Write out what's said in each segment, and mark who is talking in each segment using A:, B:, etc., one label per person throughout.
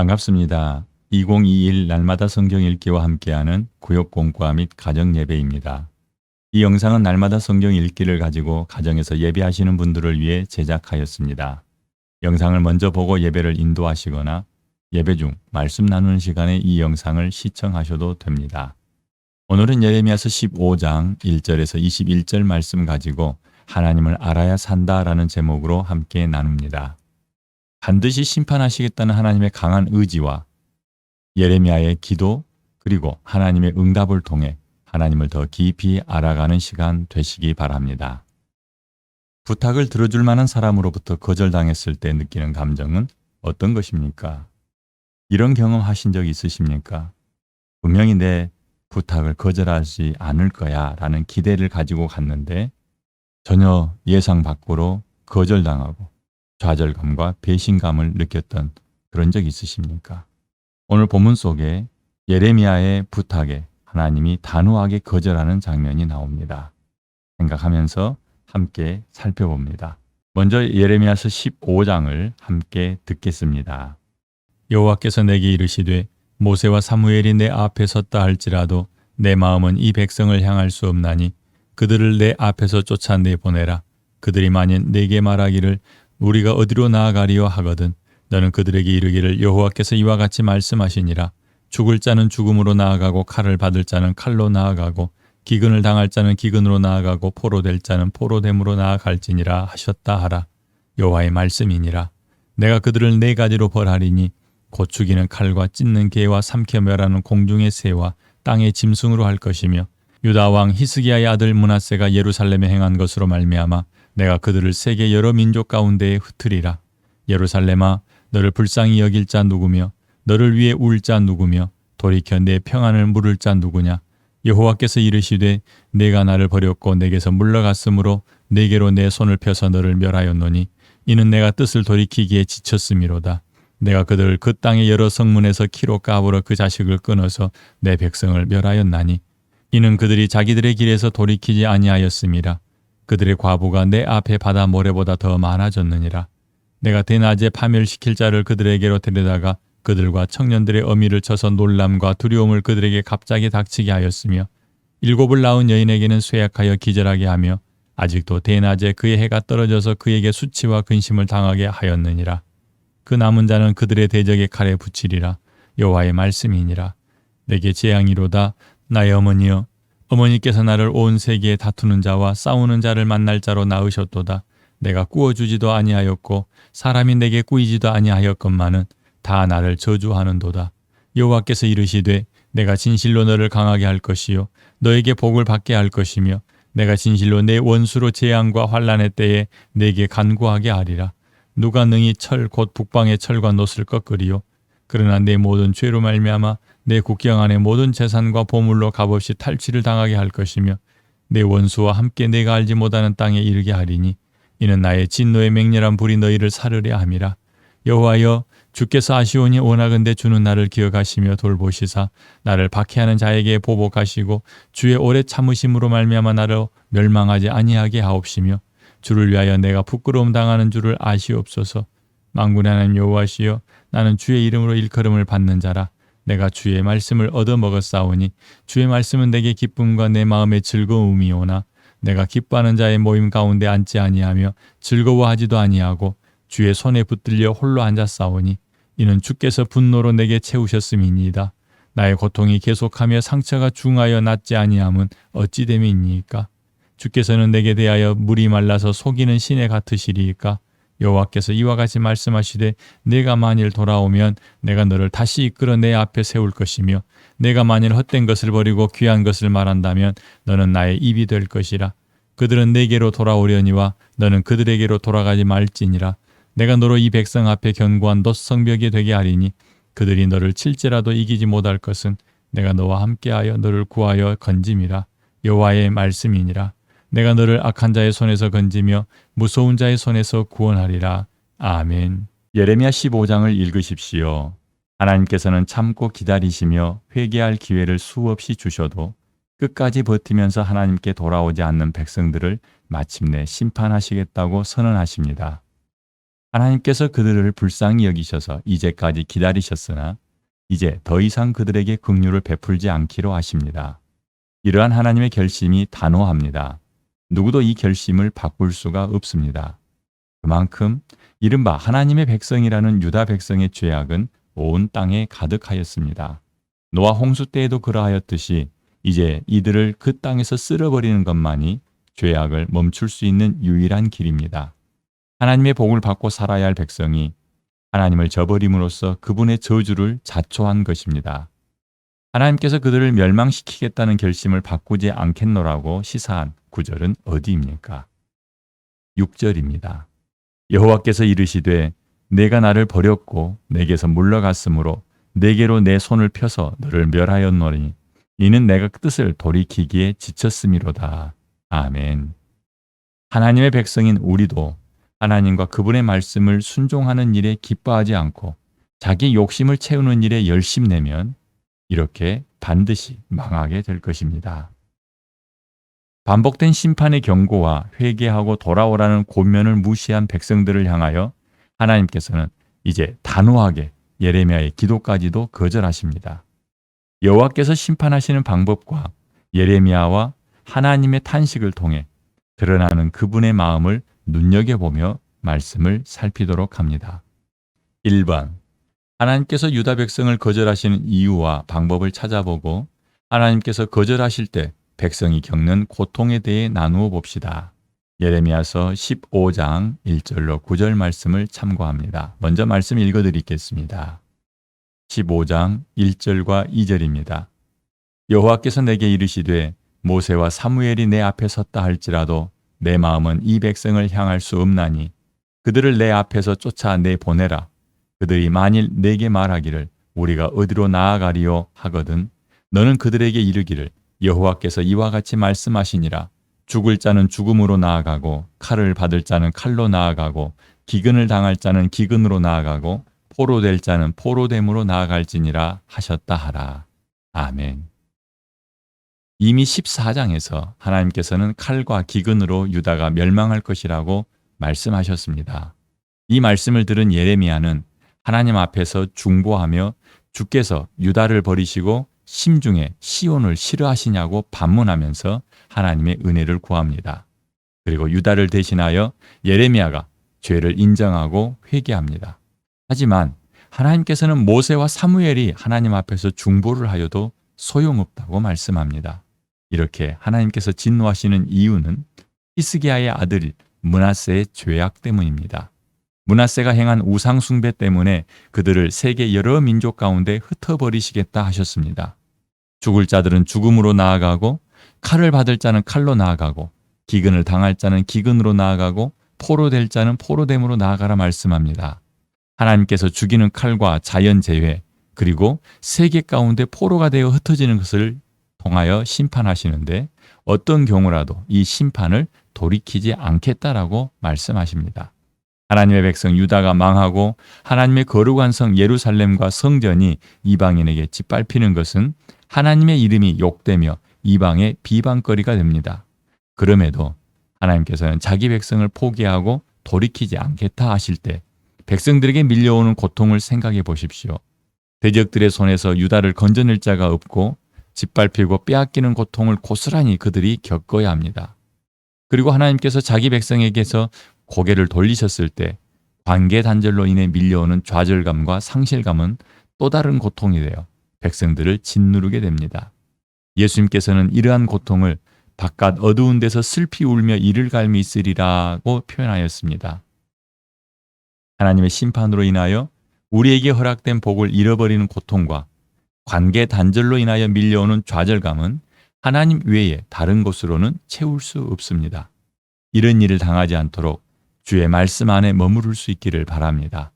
A: 반갑습니다. 2021 날마다 성경 읽기와 함께하는 구역 공과 및 가정 예배입니다. 이 영상은 날마다 성경 읽기를 가지고 가정에서 예배하시는 분들을 위해 제작하였습니다. 영상을 먼저 보고 예배를 인도하시거나 예배 중 말씀 나누는 시간에 이 영상을 시청하셔도 됩니다. 오늘은 예레미야서 15장 1절에서 21절 말씀 가지고 하나님을 알아야 산다라는 제목으로 함께 나눕니다. 반드시 심판하시겠다는 하나님의 강한 의지와 예레미야의 기도 그리고 하나님의 응답을 통해 하나님을 더 깊이 알아가는 시간 되시기 바랍니다. 부탁을 들어줄 만한 사람으로부터 거절당했을 때 느끼는 감정은 어떤 것입니까? 이런 경험 하신 적 있으십니까? 분명히 내 부탁을 거절하지 않을 거야 라는 기대를 가지고 갔는데 전혀 예상 밖으로 거절당하고 좌절감과 배신감을 느꼈던 그런 적 있으십니까? 오늘 본문 속에 예레미야의 부탁에 하나님이 단호하게 거절하는 장면이 나옵니다. 생각하면서 함께 살펴봅니다. 먼저 예레미야서 15장을 함께 듣겠습니다. 여호와께서 내게 이르시되 모세와 사무엘이 내 앞에 섰다 할지라도 내 마음은 이 백성을 향할 수 없나니 그들을 내 앞에서 쫓아내 보내라. 그들이 만일 내게 말하기를 우리가 어디로 나아가리요 하거든 너는 그들에게 이르기를 여호와께서 이와 같이 말씀하시니라. 죽을 자는 죽음으로 나아가고 칼을 받을 자는 칼로 나아가고 기근을 당할 자는 기근으로 나아가고 포로될 자는 포로됨으로 나아갈지니라 하셨다 하라. 여호와의 말씀이니라. 내가 그들을 네 가지로 벌하리니 곧 죽이는 칼과 찢는 개와 삼켜 멸하는 공중의 새와 땅의 짐승으로 할 것이며 유다 왕 히스기야의 아들 문하세가 예루살렘에 행한 것으로 말미암아 내가 그들을 세계 여러 민족 가운데에 흩으리라. 예루살렘아 너를 불쌍히 여길 자 누구며 너를 위해 울 자 누구며 돌이켜 내 평안을 물을 자 누구냐? 여호와께서 이르시되 내가 나를 버렸고 내게서 물러갔으므로 내게로 내 손을 펴서 너를 멸하였노니 이는 내가 뜻을 돌이키기에 지쳤음이로다. 내가 그들을 그 땅의 여러 성문에서 키로 까불어 그 자식을 끊어서 내 백성을 멸하였나니 이는 그들이 자기들의 길에서 돌이키지 아니하였음이라 그들의 과부가 내 앞에 바다 모래보다 더 많아졌느니라 내가 대낮에 파멸시킬 자를 그들에게로 데려다가 그들과 청년들의 어미를 쳐서 놀람과 두려움을 그들에게 갑자기 닥치게 하였으며 일곱을 낳은 여인에게는 쇠약하여 기절하게 하며 아직도 대낮에 그의 해가 떨어져서 그에게 수치와 근심을 당하게 하였느니라. 그 남은 자는 그들의 대적의 칼에 붙이리라. 여호와의 말씀이니라. 내게 재앙이로다. 나의 어머니여. 어머니께서 나를 온 세계에 다투는 자와 싸우는 자를 만날 자로 낳으셨도다. 내가 꾸어주지도 아니하였고 사람이 내게 꾸이지도 아니하였건만은 다 나를 저주하는도다. 여호와께서 이르시되 내가 진실로 너를 강하게 할 것이요 너에게 복을 받게 할 것이며 내가 진실로 내 원수로 재앙과 환란의 때에 내게 간구하게 하리라. 누가 능히 철 곧 북방의 철과 놋을 꺾으리요 그러나 내 모든 죄로 말미암아 내 국경 안의 모든 재산과 보물로 값없이 탈취를 당하게 할 것이며 내 원수와 함께 내가 알지 못하는 땅에 이르게 하리니 이는 나의 진노의 맹렬한 불이 너희를 사르려 함이라. 여호와여 주께서 아시오니 원하건대 주는 나를 기억하시며 돌보시사 나를 박해하는 자에게 보복하시고 주의 오래 참으심으로 말미암아 나를 멸망하지 아니하게 하옵시며 주를 위하여 내가 부끄러움 당하는 줄을 아시옵소서. 망군의 하나님 여호와시여 나는 주의 이름으로 일컬음을 받는 자라 내가 주의 말씀을 얻어 먹었사오니 주의 말씀은 내게 기쁨과 내 마음의 즐거움이오나 내가 기뻐하는 자의 모임 가운데 앉지 아니하며 즐거워하지도 아니하고 주의 손에 붙들려 홀로 앉았사오니 이는 주께서 분노로 내게 채우셨음이니이다. 나의 고통이 계속하며 상처가 중하여 낫지 아니함은 어찌 됨이니까? 주께서는 내게 대하여 물이 말라서 속이는 신에 같으시리이까? 여호와께서 이와 같이 말씀하시되 내가 만일 돌아오면 내가 너를 다시 이끌어 내 앞에 세울 것이며 내가 만일 헛된 것을 버리고 귀한 것을 말한다면 너는 나의 입이 될 것이라. 그들은 내게로 돌아오려니와 너는 그들에게로 돌아가지 말지니라. 내가 너로 이 백성 앞에 견고한 너 성벽이 되게 하리니 그들이 너를 칠지라도 이기지 못할 것은 내가 너와 함께하여 너를 구하여 건짐이라. 여호와의 말씀이니라 내가 너를 악한 자의 손에서 건지며 무서운 자의 손에서 구원하리라. 아멘. 예레미야 15장을 읽으십시오. 하나님께서는 참고 기다리시며 회개할 기회를 수없이 주셔도 끝까지 버티면서 하나님께 돌아오지 않는 백성들을 마침내 심판하시겠다고 선언하십니다. 하나님께서 그들을 불쌍히 여기셔서 이제까지 기다리셨으나 이제 더 이상 그들에게 긍휼을 베풀지 않기로 하십니다. 이러한 하나님의 결심이 단호합니다. 누구도 이 결심을 바꿀 수가 없습니다. 그만큼 이른바 하나님의 백성이라는 유다 백성의 죄악은 온 땅에 가득하였습니다. 노아 홍수 때에도 그러하였듯이 이제 이들을 그 땅에서 쓸어버리는 것만이 죄악을 멈출 수 있는 유일한 길입니다. 하나님의 복을 받고 살아야 할 백성이 하나님을 저버림으로써 그분의 저주를 자초한 것입니다. 하나님께서 그들을 멸망시키겠다는 결심을 바꾸지 않겠노라고 시사한 구절은 어디입니까? 6절입니다. 여호와께서 이르시되 내가 나를 버렸고 내게서 물러갔으므로 내게로 내 손을 펴서 너를 멸하였노니 이는 내가 뜻을 돌이키기에 지쳤음이로다. 아멘. 하나님의 백성인 우리도 하나님과 그분의 말씀을 순종하는 일에 기뻐하지 않고 자기 욕심을 채우는 일에 열심 내면 이렇게 반드시 망하게 될 것입니다. 반복된 심판의 경고와 회개하고 돌아오라는 권면을 무시한 백성들을 향하여 하나님께서는 이제 단호하게 예레미야의 기도까지도 거절하십니다. 여호와께서 심판하시는 방법과 예레미야와 하나님의 탄식을 통해 드러나는 그분의 마음을 눈여겨보며 말씀을 살피도록 합니다. 1번. 하나님께서 유다 백성을 거절하시는 이유와 방법을 찾아보고 하나님께서 거절하실 때 백성이 겪는 고통에 대해 나누어 봅시다. 예레미야서 15장 1절로 9절 말씀을 참고합니다. 먼저 말씀 읽어 드리겠습니다. 15장 1절과 2절입니다. 여호와께서 내게 이르시되 모세와 사무엘이 내 앞에 섰다 할지라도 내 마음은 이 백성을 향할 수 없나니 그들을 내 앞에서 쫓아 내 보내라. 그들이 만일 내게 말하기를 우리가 어디로 나아가리요 하거든 너는 그들에게 이르기를 여호와께서 이와 같이 말씀하시니라 죽을 자는 죽음으로 나아가고 칼을 받을 자는 칼로 나아가고 기근을 당할 자는 기근으로 나아가고 포로 될 자는 포로됨으로 나아갈지니라 하셨다 하라. 아멘. 이미 14장에서 하나님께서는 칼과 기근으로 유다가 멸망할 것이라고 말씀하셨습니다. 이 말씀을 들은 예레미야는 하나님 앞에서 중보하며 주께서 유다를 버리시고 심중에 시온을 싫어하시냐고 반문하면서 하나님의 은혜를 구합니다. 그리고 유다를 대신하여 예레미야가 죄를 인정하고 회개합니다. 하지만 하나님께서는 모세와 사무엘이 하나님 앞에서 중보를 하여도 소용없다고 말씀합니다. 이렇게 하나님께서 진노하시는 이유는 히스기야의 아들 문하세의 죄악 때문입니다. 문하세가 행한 우상 숭배 때문에 그들을 세계 여러 민족 가운데 흩어버리시겠다 하셨습니다. 죽을 자들은 죽음으로 나아가고 칼을 받을 자는 칼로 나아가고 기근을 당할 자는 기근으로 나아가고 포로될 자는 포로됨으로 나아가라 말씀합니다. 하나님께서 죽이는 칼과 자연 재해 그리고 세계 가운데 포로가 되어 흩어지는 것을 통하여 심판하시는데 어떤 경우라도 이 심판을 돌이키지 않겠다라고 말씀하십니다. 하나님의 백성 유다가 망하고 하나님의 거룩한 성 예루살렘과 성전이 이방인에게 짓밟히는 것은 하나님의 이름이 욕되며 이방의 비방거리가 됩니다. 그럼에도 하나님께서는 자기 백성을 포기하고 돌이키지 않겠다 하실 때 백성들에게 밀려오는 고통을 생각해 보십시오. 대적들의 손에서 유다를 건져낼 자가 없고 짓밟히고 빼앗기는 고통을 고스란히 그들이 겪어야 합니다. 그리고 하나님께서 자기 백성에게서 고개를 돌리셨을 때 관계 단절로 인해 밀려오는 좌절감과 상실감은 또 다른 고통이 되어 백성들을 짓누르게 됩니다. 예수님께서는 이러한 고통을 바깥 어두운 데서 슬피 울며 이를 갈미 있으리라고 표현하였습니다. 하나님의 심판으로 인하여 우리에게 허락된 복을 잃어버리는 고통과 관계 단절로 인하여 밀려오는 좌절감은 하나님 외에 다른 곳으로는 채울 수 없습니다. 이런 일을 당하지 않도록 주의 말씀 안에 머무를 수 있기를 바랍니다.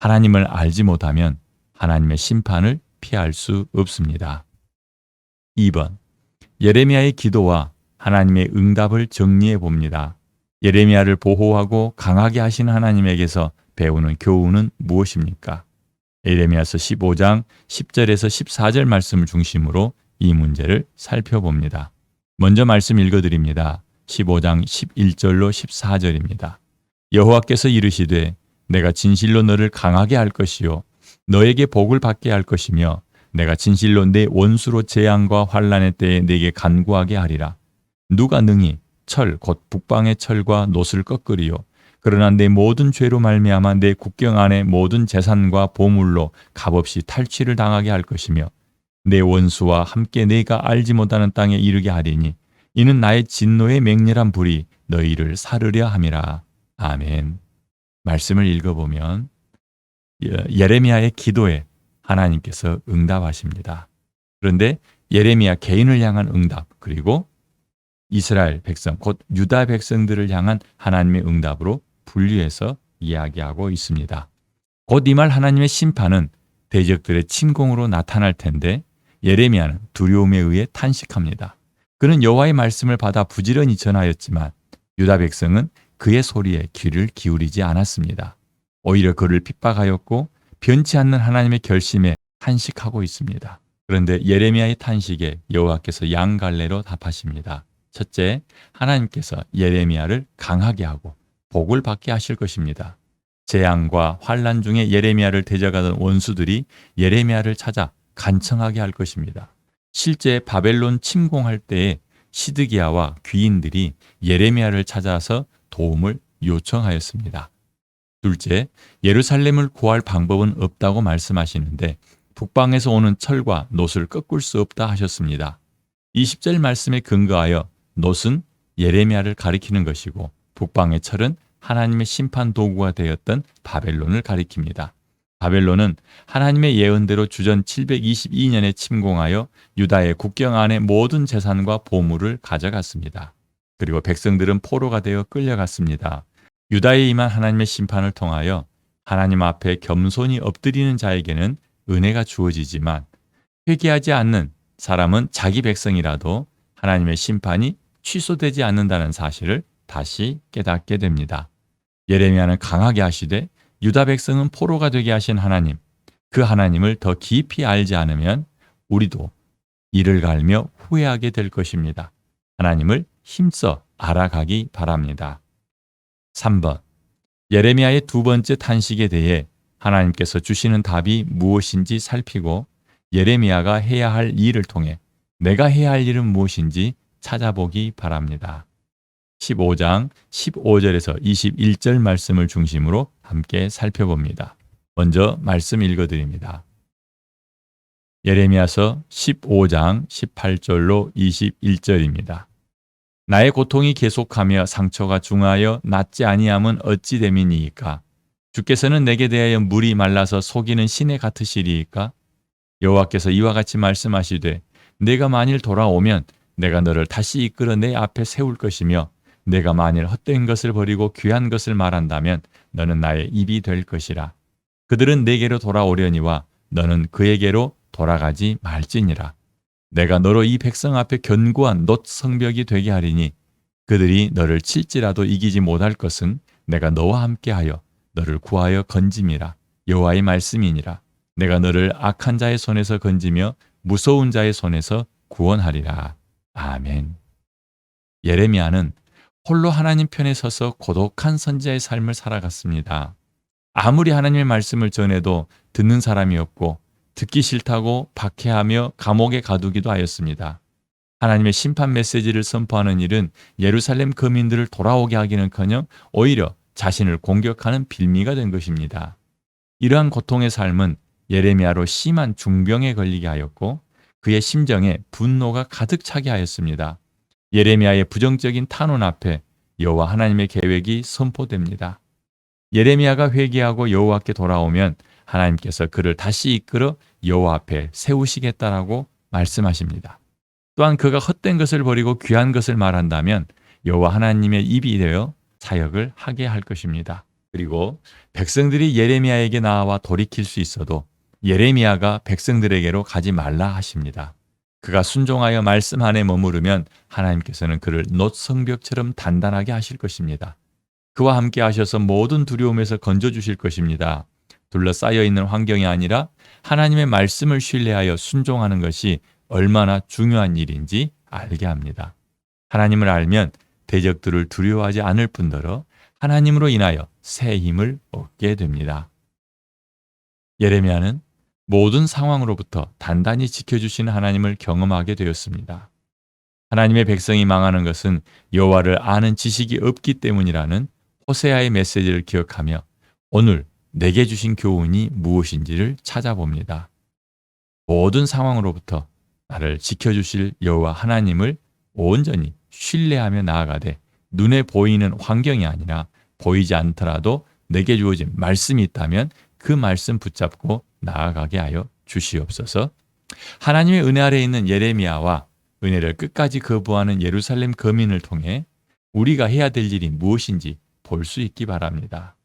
A: 하나님을 알지 못하면 하나님의 심판을 피할 수 없습니다. 2번. 예레미야의 기도와 하나님의 응답을 정리해 봅니다. 예레미야를 보호하고 강하게 하신 하나님에게서 배우는 교훈은 무엇입니까? 에레미야서 15장 10절에서 14절 말씀을 중심으로 이 문제를 살펴봅니다. 먼저 말씀 읽어드립니다. 15장 11절로 14절입니다. 여호와께서 이르시되 내가 진실로 너를 강하게 할 것이요 너에게 복을 받게 할 것이며 내가 진실로 내 원수로 재앙과 환란의 때에 내게 간구하게 하리라. 누가 능히 철 곧 북방의 철과 놋을 꺾으리요. 그러나 내 모든 죄로 말미암아 내 국경 안에 모든 재산과 보물로 값없이 탈취를 당하게 할 것이며 내 원수와 함께 내가 알지 못하는 땅에 이르게 하리니 이는 나의 진노의 맹렬한 불이 너희를 사르려 함이라. 아멘. 말씀을 읽어보면 예, 예레미야의 기도에 하나님께서 응답하십니다. 그런데 예레미야 개인을 향한 응답 그리고 이스라엘 백성 곧 유다 백성들을 향한 하나님의 응답으로 분류해서 이야기하고 있습니다. 곧 이 말 하나님의 심판은 대적들의 침공으로 나타날 텐데 예레미야는 두려움에 의해 탄식합니다. 그는 여호와의 말씀을 받아 부지런히 전하였지만 유다 백성은 그의 소리에 귀를 기울이지 않았습니다. 오히려 그를 핍박하였고 변치 않는 하나님의 결심에 탄식하고 있습니다. 그런데 예레미야의 탄식에 여호와께서 양갈래로 답하십니다. 첫째, 하나님께서 예레미야를 강하게 하고 복을 받게 하실 것입니다. 재앙과 환란 중에 예레미야를 대적하던 원수들이 예레미야를 찾아 간청하게 할 것입니다. 실제 바벨론 침공할 때에 시드기야와 귀인들이 예레미야를 찾아서 도움을 요청하였습니다. 둘째, 예루살렘을 구할 방법은 없다고 말씀하시는데 북방에서 오는 철과 놋을 꺾을 수 없다 하셨습니다. 20절 말씀에 근거하여 놋은 예레미야를 가리키는 것이고 북방의 철은 하나님의 심판 도구가 되었던 바벨론을 가리킵니다. 바벨론은 하나님의 예언대로 주전 722년에 침공하여 유다의 국경 안의 모든 재산과 보물을 가져갔습니다. 그리고 백성들은 포로가 되어 끌려갔습니다. 유다에 임한 하나님의 심판을 통하여 하나님 앞에 겸손히 엎드리는 자에게는 은혜가 주어지지만 회개하지 않는 사람은 자기 백성이라도 하나님의 심판이 취소되지 않는다는 사실을 다시 깨닫게 됩니다. 예레미야는 강하게 하시되 유다 백성은 포로가 되게 하신 하나님, 그 하나님을 더 깊이 알지 않으면 우리도 이를 갈며 후회하게 될 것입니다. 하나님을 힘써 알아가기 바랍니다. 3번. 예레미야의 두 번째 탄식에 대해 하나님께서 주시는 답이 무엇인지 살피고 예레미야가 해야 할 일을 통해 내가 해야 할 일은 무엇인지 찾아보기 바랍니다. 15장 15절에서 21절 말씀을 중심으로 함께 살펴봅니다. 먼저 말씀 읽어드립니다. 예레미야서 15장 18절로 21절입니다. 나의 고통이 계속하며 상처가 중하여 낫지 아니함은 어찌 됨이니이까? 주께서는 내게 대하여 물이 말라서 속이는 신의 같으시리이까? 여호와께서 이와 같이 말씀하시되 내가 만일 돌아오면 내가 너를 다시 이끌어 내 앞에 세울 것이며 내가 만일 헛된 것을 버리고 귀한 것을 말한다면 너는 나의 입이 될 것이라. 그들은 내게로 돌아오려니와 너는 그에게로 돌아가지 말지니라. 내가 너로 이 백성 앞에 견고한 놋 성벽이 되게 하리니 그들이 너를 칠지라도 이기지 못할 것은 내가 너와 함께하여 너를 구하여 건짐이라. 여호와의 말씀이니라. 내가 너를 악한 자의 손에서 건지며 무서운 자의 손에서 구원하리라. 아멘. 예레미야는 홀로 하나님 편에 서서 고독한 선지자의 삶을 살아갔습니다. 아무리 하나님의 말씀을 전해도 듣는 사람이 없고 듣기 싫다고 박해하며 감옥에 가두기도 하였습니다. 하나님의 심판 메시지를 선포하는 일은 예루살렘 거민들을 돌아오게 하기는커녕 오히려 자신을 공격하는 빌미가 된 것입니다. 이러한 고통의 삶은 예레미야로 심한 중병에 걸리게 하였고 그의 심정에 분노가 가득 차게 하였습니다. 예레미야의 부정적인 탄원 앞에 여호와 하나님의 계획이 선포됩니다. 예레미야가 회개하고 여호와께 돌아오면 하나님께서 그를 다시 이끌어 여호와 앞에 세우시겠다라고 말씀하십니다. 또한 그가 헛된 것을 버리고 귀한 것을 말한다면 여호와 하나님의 입이 되어 사역을 하게 할 것입니다. 그리고 백성들이 예레미야에게 나와 돌이킬 수 있어도 예레미야가 백성들에게로 가지 말라 하십니다. 그가 순종하여 말씀 안에 머무르면 하나님께서는 그를 놋 성벽처럼 단단하게 하실 것입니다. 그와 함께 하셔서 모든 두려움에서 건져 주실 것입니다. 둘러싸여 있는 환경이 아니라 하나님의 말씀을 신뢰하여 순종하는 것이 얼마나 중요한 일인지 알게 합니다. 하나님을 알면 대적들을 두려워하지 않을 뿐더러 하나님으로 인하여 새 힘을 얻게 됩니다. 예레미야는 모든 상황으로부터 단단히 지켜주시는 하나님을 경험하게 되었습니다. 하나님의 백성이 망하는 것은 여호와를 아는 지식이 없기 때문이라는 호세아의 메시지를 기억하며 오늘 내게 주신 교훈이 무엇인지를 찾아봅니다. 모든 상황으로부터 나를 지켜주실 여호와 하나님을 온전히 신뢰하며 나아가되 눈에 보이는 환경이 아니라 보이지 않더라도 내게 주어진 말씀이 있다면 그 말씀 붙잡고 나아가게 하여 주시옵소서. 하나님의 은혜 아래 있는 예레미야와 은혜를 끝까지 거부하는 예루살렘 거민을 통해 우리가 해야 될 일이 무엇인지 볼 수 있기 바랍니다.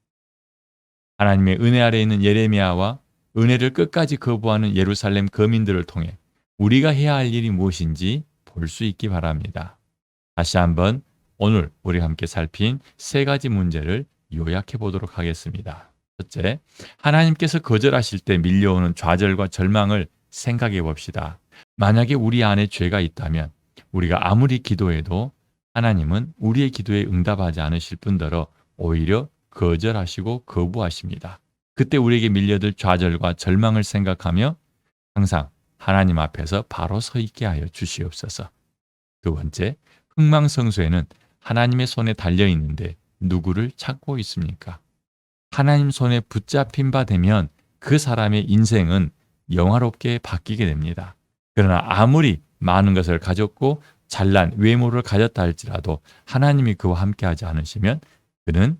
A: 하나님의 은혜 아래 있는 예레미야와 은혜를 끝까지 거부하는 예루살렘 거민들을 통해 우리가 해야 할 일이 무엇인지 볼 수 있기 바랍니다. 다시 한번 오늘 우리 함께 살핀 세 가지 문제를 요약해 보도록 하겠습니다. 첫째, 하나님께서 거절하실 때 밀려오는 좌절과 절망을 생각해 봅시다. 만약에 우리 안에 죄가 있다면 우리가 아무리 기도해도 하나님은 우리의 기도에 응답하지 않으실 뿐더러 오히려 거절하시고 거부하십니다. 그때 우리에게 밀려들 좌절과 절망을 생각하며 항상 하나님 앞에서 바로 서 있게 하여 주시옵소서. 두 번째, 흥망성쇠는 하나님의 손에 달려 있는데 누구를 찾고 있습니까? 하나님 손에 붙잡힌 바 되면 그 사람의 인생은 영화롭게 바뀌게 됩니다. 그러나 아무리 많은 것을 가졌고 잘난 외모를 가졌다 할지라도 하나님이 그와 함께 하지 않으시면 그는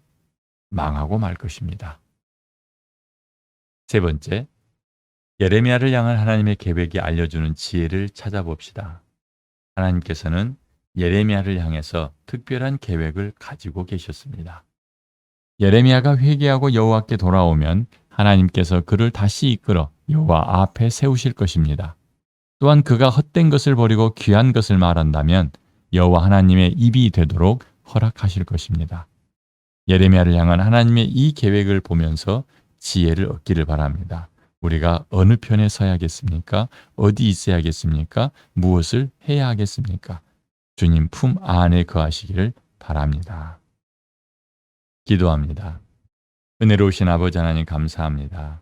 A: 망하고 말 것입니다. 세 번째, 예레미야를 향한 하나님의 계획이 알려주는 지혜를 찾아봅시다. 하나님께서는 예레미야를 향해서 특별한 계획을 가지고 계셨습니다. 예레미야가 회개하고 여호와께 돌아오면 하나님께서 그를 다시 이끌어 여호와 앞에 세우실 것입니다. 또한 그가 헛된 것을 버리고 귀한 것을 말한다면 여호와 하나님의 입이 되도록 허락하실 것입니다. 예레미야를 향한 하나님의 이 계획을 보면서 지혜를 얻기를 바랍니다. 우리가 어느 편에 서야 겠습니까? 어디 있어야 겠습니까? 무엇을 해야 하겠습니까? 주님 품 안에 거하시기를 바랍니다. 기도합니다. 은혜로우신 아버지 하나님 감사합니다.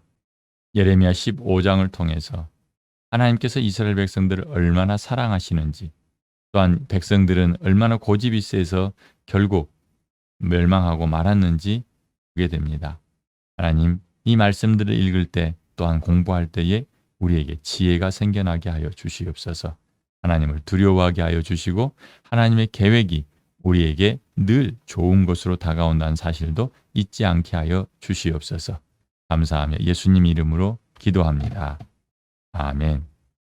A: 예레미야 15장을 통해서 하나님께서 이스라엘 백성들을 얼마나 사랑하시는지 또한 백성들은 얼마나 고집이 세서 결국 멸망하고 말았는지 보게 됩니다. 하나님 이 말씀들을 읽을 때 또한 공부할 때에 우리에게 지혜가 생겨나게 하여 주시옵소서. 하나님을 두려워하게 하여 주시고 하나님의 계획이 우리에게 늘 좋은 것으로 다가온다는 사실도 잊지 않게 하여 주시옵소서. 감사하며 예수님 이름으로 기도합니다. 아멘.